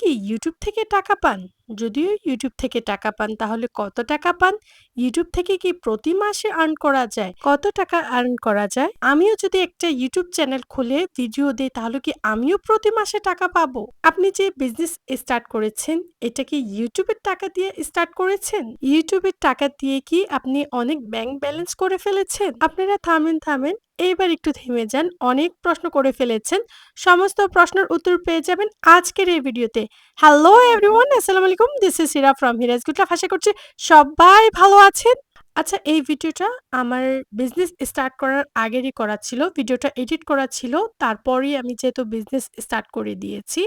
কি ইউটিউব থেকে টাকা পান? যদিও ইউটিউব থেকে টাকা পান তাহলে কত টাকা পান? ইউটিউব থেকে কি প্রতি মাসে আর্ন করা যায়? কত টাকা আর্ন করা যায়? আমিও যদি একটা ইউটিউব চ্যানেল খুলে ভিডিও দেই তাহলে কি আমিও প্রতি মাসে টাকা পাবো? আপনি যে বিজনেস স্টার্ট করেছেন এটা কি ইউটিউবের টাকা দিয়ে স্টার্ট করেছেন? ইউটিউবের টাকা দিয়ে কি আপনি অনেক ব্যাংক ব্যালেন্স করে ফেলেছেন? আপনারা থামেন, থামেন। এইবার একটু থেমে যান। অনেক প্রশ্ন করে ফেলেছেন। সমস্ত প্রশ্নের উত্তর পেয়ে যাবেন আজকের এই ভিডিওতে। হ্যালো এভরিওয়ান আসসালামু আলাইকুম। This is Sira from Hiraj Gutla. আশা করছি সবাই ভালো আছেন। আচ্ছা এই ভিডিওটা আমার বিজনেস স্টার্ট করার আগেরই করা ছিল। ভিডিওটা এডিট করা ছিল। তারপরেই আমি যেহেতু বিজনেস স্টার্ট করে দিয়েছি।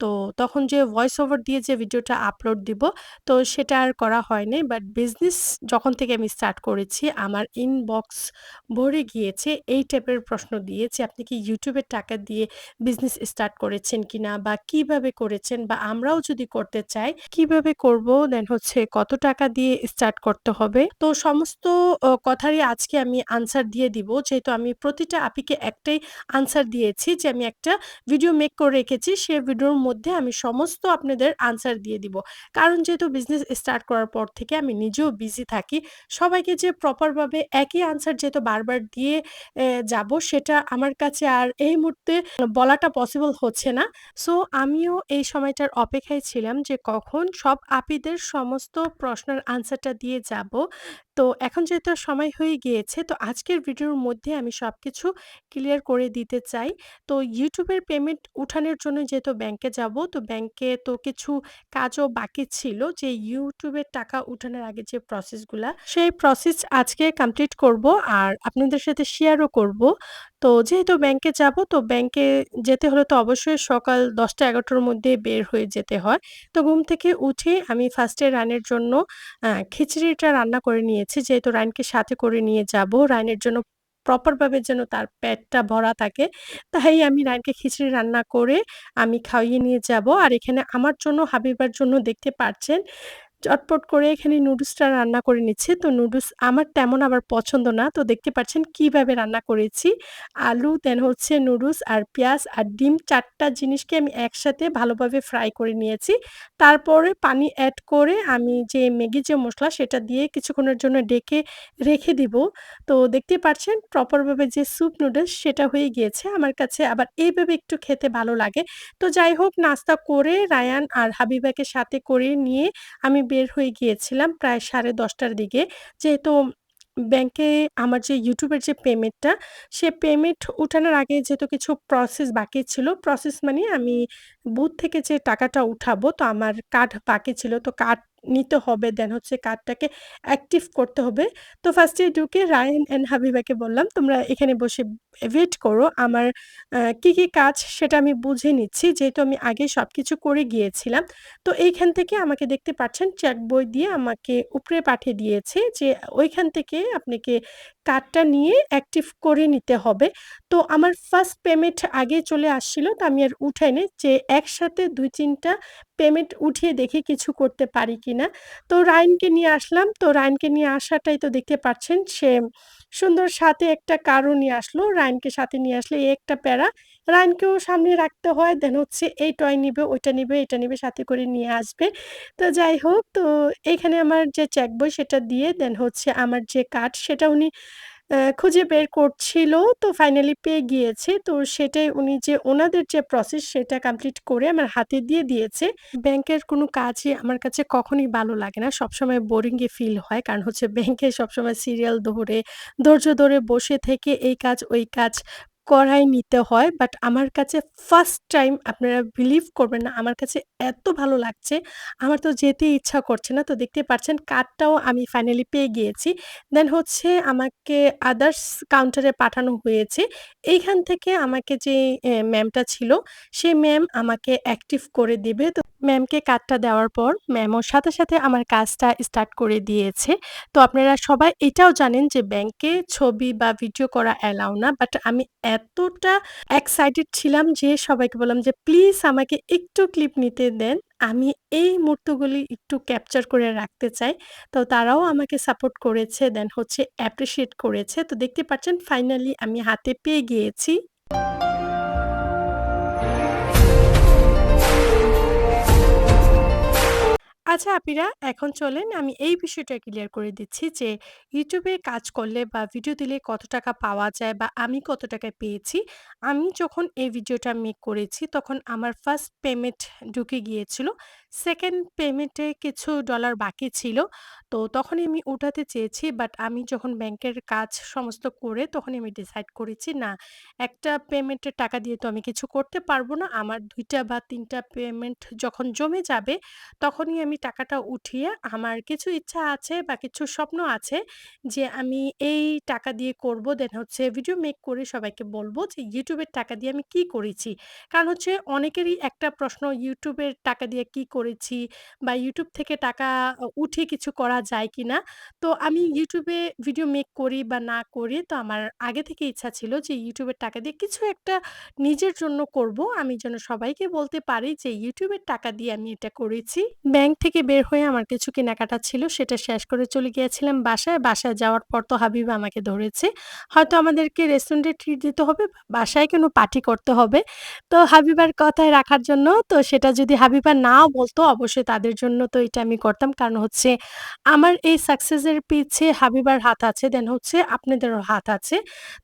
তো তখন যে ভয়েস ওভার দিয়ে যে ভিডিওটা আপলোড দিব, তো সেটা আর করা হয়নি। বাট বিজনেস যখন থেকে আমি স্টার্ট করেছি আমার ইনবক্স ভরে গিয়েছে এই টাইপের প্রশ্ন দিয়ে যে, "আপনি কি ইউটিউবের টাকা দিয়ে বিজনেস স্টার্ট করেছেন কিনা? বা কীভাবে করেছেন? বা আমরাও যদি করতে চাই কীভাবে করব? দেন হচ্ছে কত টাকা দিয়ে স্টার্ট করতে হবে?" তো সমস্ত কথারই আজকে আমি আনসার দিয়ে দিব। যেহেতু আমি প্রতিটা আপিকে একটাই আনসার দিয়েছি যে আমি একটা ভিডিও মেক করে রেখেছি। সে ভিডিওর মধ্যে আমি সমস্ত আপনাদের আনসার দিয়ে দিব। কারণ যেহেতু বিজনেস স্টার্ট করার পর থেকে আমি নিজেও বিজি থাকি। সবাইকে যে প্রপারভাবে একই আনসার যেহেতু বারবার দিয়ে যাব, সেটা আমার কাছে আর এই মুহূর্তে বলাটা পসিবল হচ্ছে না। সো আমিও এই সময়টার অপেক্ষায় ছিলাম যে কখন সব আপিদের সমস্ত প্রশ্নের আনসারটা দিয়ে যাব। তো এখন যেহেতু সময় হয়ে গিয়েছে, তো আজকের ভিডিওর মধ্যে আমি সব কিছু ক্লিয়ার করে দিতে চাই। তো ইউটিউবের পেমেন্ট উঠানোর জন্য যেহেতু ব্যাংকে যাব, তো ব্যাংকে তো কিছু কাজও বাকি ছিল, যে ইউটিউবের টাকা উঠানোর আগে যে প্রসেসগুলা সেই প্রসেস আজকে কমপ্লিট করব আর আপনাদের সাথে শেয়ারও করব। তো যেহেতু ব্যাংকে যাব, তো ব্যাংকে যেতে হলে তো অবশ্যই সকাল ১০টা-১১টার মধ্যে বের হয়ে যেতে হয়। তো ঘুম থেকে উঠে আমি ফার্স্টে রানের জন্য খিচুড়িটা রান্না করে নিয়েছি। যেহেতু রায়নকে সাথে করে নিয়ে যাব। রায়নের জন্য প্রপারভাবে যেন তার পেটটা ভরা থাকে। তাই আমি রায়নকে খিচড়ি রান্না করে আমি খাইয়ে নিয়ে যাব। আর এখানে আমার জন্য, হাবিবার জন্য দেখতে পাচ্ছেন চটপট করে এখানে নুডলসটা রান্না করে নিচ্ছি। তো নুডলস আমার তেমন আবার পছন্দ না। তো দেখতে পাচ্ছেন কীভাবে রান্না করেছি। আলু দেন হচ্ছে নুডলস আর পেঁয়াজ আর ডিম চারটা জিনিসকে আমি একসাথে ভালোভাবে ফ্রাই করে নিয়েছি। তারপরে পানি অ্যাড করে আমি যে ম্যাগি যে মশলা সেটা দিয়ে কিছুক্ষণের জন্য ডেকে রেখে দিব। তো দেখতে পাচ্ছেন প্রপারভাবে যে স্যুপ নুডলস সেটা হয়ে গিয়েছে। আমার কাছে আবার এইভাবে একটু খেতে ভালো লাগে। তো যাই হোক, নাস্তা করে রায়ান আর হাবিবাকে সাথে করে নিয়ে আমি বের হয়ে গিয়েছিলাম প্রায় সাড়ে দশটার দিকে। যেহেতু ব্যাংকে আমার যে ইউটিউবের যে পেমেন্টটা, সে পেমেন্ট উঠানোর আগে যেহেতু কিছু প্রসেস বাকি ছিল। প্রসেস মানে আমি বুথ থেকে যে টাকাটা উঠাবো তো আমার কার্ড বাকি ছিল। তো কার্ড নিতে হবে। দেন হচ্ছে কার্ডটাকে অ্যাক্টিভ করতে হবে। তো ফার্স্টে ঢুকে রায়ন অ্যান্ড হাবিবাকে বললাম, "তোমরা এখানে বসে ওয়েট করো। আমার কি, কি কাজ সেটা আমি বুঝে নিচ্ছি।" যেহেতু আমি আগে সব কিছু করে গিয়েছিলাম। তো এইখান থেকে আমাকে দেখতে পাচ্ছেন চেক বই দিয়ে আমাকে উপরে পাঠিয়ে দিয়েছে যে ওইখান থেকে আপনাকে কার্ডটা নিয়ে অ্যাক্টিভ করে নিতে হবে। তো আমার ফার্স্ট পেমেন্ট আগেই চলে আসছিল। তো আমি আর উঠাই নি যে একসাথে দুই তিনটা পেমেন্ট উঠিয়ে দেখি কিছু করতে পারি কি না তো রায়ানকে নিয়ে আসলাম। তো রায়ানকে নিয়ে আসাটাই তো দেখতে পাচ্ছেন সে সুন্দর সাথে একটা কারও নিয়ে আসলো। রায়ানকে সাথে নিয়ে আসলে এই একটা প্যারা। রায়নকেও সামনে রাখতে হয়। দেন হচ্ছে এই টয় নিবে, ওইটা নিবে, এটা নিবে সাথে করে নিয়ে আসবে। তো যাই হোক তো এখানে আমার যে চেক বই সেটা দিয়ে দেন হচ্ছে আমার যে কার্ড সেটা উনি খুঁজে বের করছিল। তো ফাইনালি পেয়ে গিয়েছে। তো সেটাই উনি যে ওনাদের যে প্রসেস সেটা কমপ্লিট করে আমার হাতে দিয়ে দিয়েছে। ব্যাংকের কোনো কাজই আমার কাছে কখনই ভালো লাগে না। সবসময় বোরিংয়ে ফিল হয়। কারণ হচ্ছে ব্যাংকে সবসময় সিরিয়াল ধরে, ধৈর্য ধরে বসে থেকে এই কাজ, ওই কাজ করাই নিতে হয়। বাট আমার কাছে ফার্স্ট টাইম আপনারা বিলিভ করবেন না আমার কাছে এত ভালো লাগছে। আমার তো যেতে ইচ্ছা করছে না। তো দেখতে পাচ্ছেন কার্ডটাও আমি ফাইনালি পেয়ে গিয়েছি। দেন হচ্ছে আমাকে আদার্স কাউন্টারে পাঠানো হয়েছে। এইখান থেকে আমাকে যে ম্যামটা ছিল, সে ম্যাম আমাকে অ্যাক্টিভ করে দেবে তো ম্যামকে কার্ডটা দেওয়ার পর ম্যামও সাথে, সাথে আমার কাজটা স্টার্ট করে দিয়েছে। তো আপনারা সবাই এটাও জানেন যে ব্যাংকে ছবি বা ভিডিও করা অ্যালাউ না। বাট আমি এতটা এক্সাইটেড ছিলাম যে সবাইকে বললাম যে, "প্লিজ আমাকে একটু ক্লিপ নিতে দেন। আমি এই মুহূর্তগুলি একটু ক্যাপচার করে রাখতে চাই।" তো তারাও আমাকে সাপোর্ট করেছে। দেন হচ্ছে অ্যাপ্রিসিয়েট করেছে। তো দেখতে পাচ্ছেন ফাইনালি আমি হাতে পেয়ে গিয়েছি। আচ্ছা আপিরা, এখন চলেন আমি এই বিষয়টা ক্লিয়ার করে দিচ্ছি যে ইউটিউবে কাজ করলে বা ভিডিও দিলে কত টাকা পাওয়া যায় বা আমি কত টাকা পেয়েছি। আমি যখন এই ভিডিওটা মেক করেছি তখন আমার ফার্স্ট পেমেন্ট ঢুকে গিয়েছিল। সেকেন্ড পেমেন্টে কিছু ডলার বাকি ছিল। তো তখনই আমি উঠাতে চেয়েছি বাট আমি যখন ব্যাংকের কাজ সমস্ত করে তখনই আমি ডিসাইড করেছি, না, একটা পেমেন্টের টাকা দিয়ে তো আমি কিছু করতে পারব না। আমার ২ টা বা ৩ টা পেমেন্ট যখন জমে যাবে, তখনই আমি টাকাটা উঠিয়ে আমার কিছু ইচ্ছা আছে বা কিছু স্বপ্ন আছে যে আমি এই টাকা দিয়ে করব। দেন হচ্ছে ভিডিও মেক করে সবাইকে বলব যে এর টাকা দিয়ে আমি কি করেছি। কারণ হচ্ছে অনেকেরই একটা প্রশ্ন এর টাকা দিয়ে কি করেছি বা ইউটিউব থেকে টাকা অ উঠিয়ে কিছু করা যায় কিনা? তো আমি ইউটিউবে ভিডিও মেক করি বা না করি তো আমার আগে থেকে ইচ্ছা ছিল যে ইউটিউবের টাকা দিয়ে কিছু একটা নিজের জন্য করব। আমি যেন সবাইকে বলতে পারি যে ইউটিউবের টাকা দিয়ে আমি এটা করেছি। ব্যাংক থেকে বের হয়ে আমার কিছু কেনাকাটা ছিল সেটা শেষ করে চলে গিয়েছিলাম বাসায়। বাসায় যাওয়ার পর তো হাবিবা আমাকে ধরেছে। হয়তো আমাদেরকে রেস্টুরেন্টে ট্রিট দিতে হবে, বা বাসায় কোনো পার্টি করতে হবে। তো হাবিবার কথায় রাখার জন্য তো সেটা যদি হাবিবা নাও বলতো অবশ্যই তাদের জন্য তো এটা আমি করতাম। কারণ হচ্ছে আমার এই সাকসেসের পিছে হাবিবার হাত আছে, দেন হচ্ছে আপনাদেরও হাত আছে।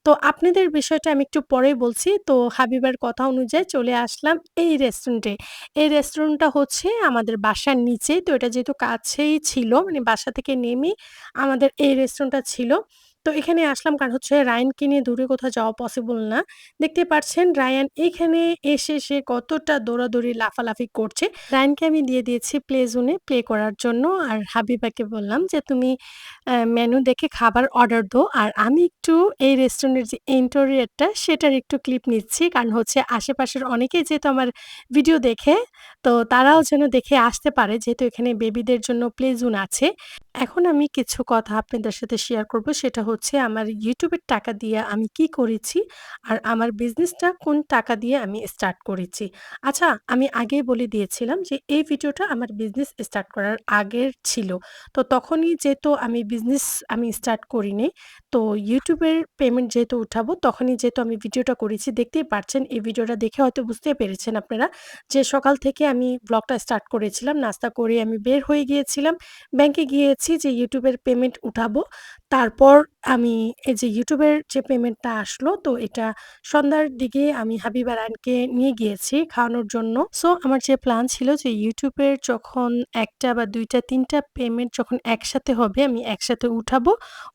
তো আপনাদের বিষয়টা আমি একটু পরেই বলছি। তো হাবিবার কথা অনুযায়ী চলে আসলাম এই রেস্টুরেন্টে। এই রেস্টুরেন্টটা হচ্ছে আমাদের বাসার নিচেই। তো এটা যেহেতু কাছেই ছিল মানে বাসা থেকে নেমে আমাদের এই রেস্টুরেন্টটা ছিল। তো এখানে আসলাম কারণ হচ্ছে রায়ানকে নিয়ে দূরে কোথাও যাওয়া পসিবল না। দেখতে পাচ্ছেন রায়ান এখানে এসে সে কতটা দৌড়াদৌড়ি লাফালাফি করছে। রায়ানকে আমি দিয়ে দিয়েছি প্লে জোনে প্লে করার জন্য। আর হাবিবাকে বললাম যে, "তুমি মেনু দেখে খাবার অর্ডার দো।" আর আমি একটু এই রেস্টুরেন্টের যে ইন্টেরিয়রটা সেটার একটু ক্লিপ নিচ্ছি। কারণ হচ্ছে আশেপাশের অনেকেই যেহেতু আমার ভিডিও দেখে, তো তারাও যেন দেখে আসতে পারে যেহেতু এখানে বেবিদের জন্য প্লে জোন আছে। এখন আমি কিছু কথা আপনাদের সাথে শেয়ার করব সেটা হচ্ছে আমার ইউটিউবের টাকা দিয়ে আমি কি করেছি আর আমার বিজনেসটা কোন টাকা দিয়ে আমি স্টার্ট করেছি। আচ্ছা আমি আগেই বলে দিয়েছিলাম যে এই ভিডিওটা আমার বিজনেস স্টার্ট করার আগের ছিল। তো তখনই যেহেতু আমি বিজনেস আমি স্টার্ট করিনি। তো ইউটিউবের পেমেন্ট যেহেতু উঠাবো, তখনই যেহেতু আমি ভিডিওটা করেছি, দেখতেই পারছেন, এই ভিডিওটা দেখে হয়তো বুঝতেই পেরেছেন আপনারা যে সকাল থেকে আমি ব্লগটা স্টার্ট করেছিলাম। নাস্তা করে আমি বের হয়ে গিয়েছিলাম। ব্যাংকে গিয়েছি যে ইউটিউবের পেমেন্ট উঠাবো। তারপর আমি এই যে ইউটিউবের যে পেমেন্টটা আসলো, তো এটা সন্ধ্যার দিকে আমি হাবিব আর আয়ানকে নিয়ে গিয়েছি খাওয়ানোর জন্য। সো আমার যে প্ল্যান ছিল যে ইউটিউবের যখন একটা বা ২ টা ৩ টা পেমেন্ট যখন একসাথে হবে, আমি একসাথে উঠাবো।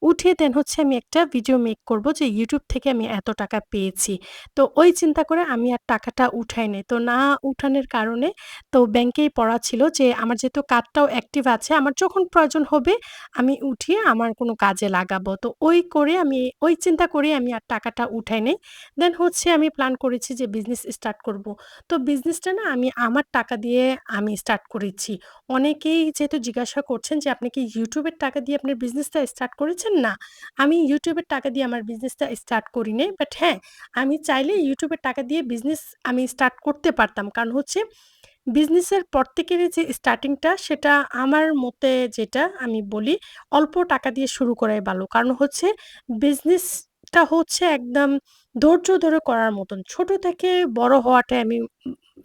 উঠিয়ে দেন হচ্ছে আমি একটা ভিডিও মেক করব যে ইউটিউব থেকে আমি এত টাকা পেয়েছি। তো ওই চিন্তা করে আমি আর টাকাটা উঠাই নাই। তো না উঠানোর কারণে তো ব্যাংকেই পড়া ছিল যে আমার যেহেতু কার্ডটাও অ্যাক্টিভ আছে, আমার যখন প্রয়োজন হবে আমি উঠিয়ে আমার কোনো কাজে লাগাবো। তো ওই করে আমি ওই চিন্তা করে আমি আর টাকাটা উঠাই নাই। দেন হচ্ছে আমি প্ল্যান করেছি যে বিজনেস স্টার্ট করব। তো বিজনেসটা না আমি আমার টাকা দিয়ে আমি স্টার্ট করেছি। অনেকেই যেহেতু জিজ্ঞাসা করছেন যে আপনি কি ইউটিউবের টাকা দিয়ে আপনার বিজনেসটা স্টার্ট করেছেন? না। আমি ইউটিউবের টাকা দিয়ে আমার বিজনেসটা স্টার্ট করি নাই। বাট হ্যাঁ, আমি চাইলে ইউটিউবের টাকা দিয়ে বিজনেস আমি স্টার্ট করতে পারতাম। কারণ হচ্ছে বিজনেসের প্রত্যেকেরই যে স্টার্টিংটা, সেটা আমার মতে যেটা আমি বলি, অল্প টাকা দিয়ে শুরু করাই ভালো। কারণ হচ্ছে বিজনেসটা হচ্ছে একদম ধৈর্য ধরে করার মতন। ছোট থেকে বড় হওয়াটাই আমি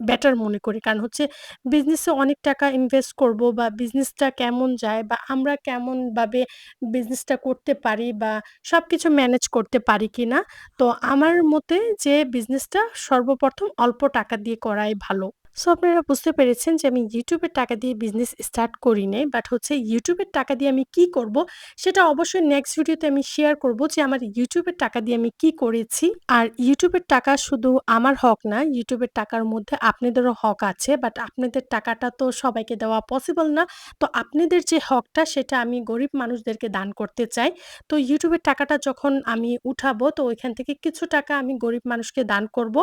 বেটার মনে করি। কারণ হচ্ছে বিজনেসে অনেক টাকা ইনভেস্ট করব বা বিজনেসটা কেমন যায় বা আমরা কেমনভাবে বিজনেসটা করতে পারি বা সব কিছু ম্যানেজ করতে পারি কিনা। তো আমার মতে যে বিজনেসটা সর্বপ্রথম অল্প টাকা দিয়ে করাই ভালো। সো আপনারা বুঝতে পেরেছেন যে আমি ইউটিউবের টাকা দিয়ে বিজনেস স্টার্ট করি নাই। বাট হচ্ছে ইউটিউবের টাকা দিয়ে আমি কি করব সেটা অবশ্যই নেক্সট ভিডিওতে আমি শেয়ার করব যে আমার ইউটিউবের টাকা দিয়ে আমি কি করেছি। আর ইউটিউবের টাকা শুধু আমার হক না, ইউটিউবের টাকার মধ্যে আপনাদেরও হক আছে। বাট আপনাদের টাকাটা তো সবাইকে দেওয়া পসিবল না। তো আপনাদের যে হকটা সেটা আমি গরিব মানুষদেরকে দান করতে চাই। তো ইউটিউবের টাকাটা যখন আমি উঠাবো তো ওইখান থেকে কিছু টাকা আমি গরিব মানুষকে দান করব।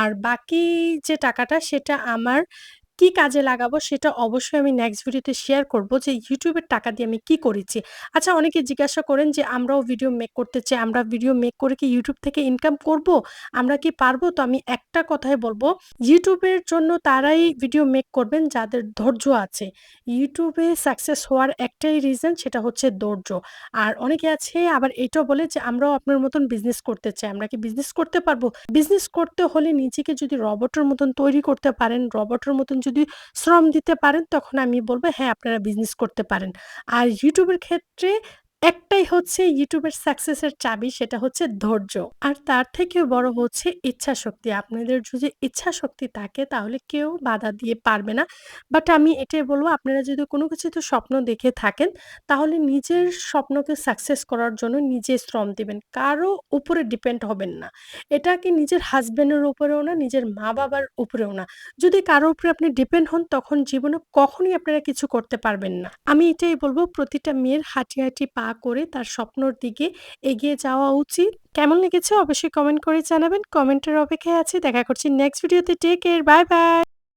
আর বাকি যে টাকাটা সেটা আমার কি কাজে লাগাবো সেটা অবশ্যই আমি নেক্সট ভিডিওতে শেয়ার করব যে ইউটিউবের টাকা দিয়ে আমি কি করেছি। আচ্ছা অনেকে জিজ্ঞাসা করেন যে আমরাও ভিডিও মেক করতে চাই। আমরা ভিডিও মেক করে কি ইউটিউব থেকে ইনকাম করব? আমরা কি পারব? তো আমি একটা কথাই বলব ইউটিউবের জন্য তারাই ভিডিও মেক করবেন যাদের ধৈর্য আছে। ইউটিউবে সাকসেস হওয়ার একটাই রিজন সেটা হচ্ছে ধৈর্য। আর অনেকে আছে আবার এটাও বলে যে আমরাও আপনার মতন বিজনেস করতে চাই। আমরা কি বিজনেস করতে পারব? বিজনেস করতে হলে নিজেকে যদি রবটের মতন তৈরি করতে পারেন, রবটের মতন যদি শ্রম দিতে পারেন তখন আমি বলব হ্যাঁ, আপনারা বিজনেস করতে পারেন। আর ইউটিউবের ক্ষেত্রে একটাই হচ্ছে ইউটিউবের এর সাকসেস চাবি সেটা হচ্ছে ধৈর্য। আর তার থেকেও বড় হচ্ছে ইচ্ছাশক্তি। আপনাদের যদি ইচ্ছাশক্তি থাকে তাহলে কেউ বাধা দিয়ে পারবে না। বাট আমি এটাই বলব আপনারা যদি কোনো কিছুতে স্বপ্ন দেখে থাকেন তাহলে নিজের স্বপ্নকে সাকসেস করার জন্য নিজে শ্রম দিবেন। কারও উপরে ডিপেন্ড হবেন না। এটা কি নিজের হাসব্যান্ডের উপরেও না, নিজের মা-বাবার উপরেও না। যদি কারও উপরে আপনি ডিপেন্ড হন তখন জীবনে কখনই আপনারা কিছু করতে পারবেন না। আমি এটাই বলব প্রতিটা মেয়ের হাঁটি, হাঁটি পা করে তার স্বপ্নর দিকে এগিয়ে যাওয়া উচিত। কেমন লেগেছে অবশ্যই কমেন্ট করে জানাবেন। কমেন্টের অপেক্ষায় আছে দেখা করছি নেক্সট ভিডিওতে। Take care. Bye, bye.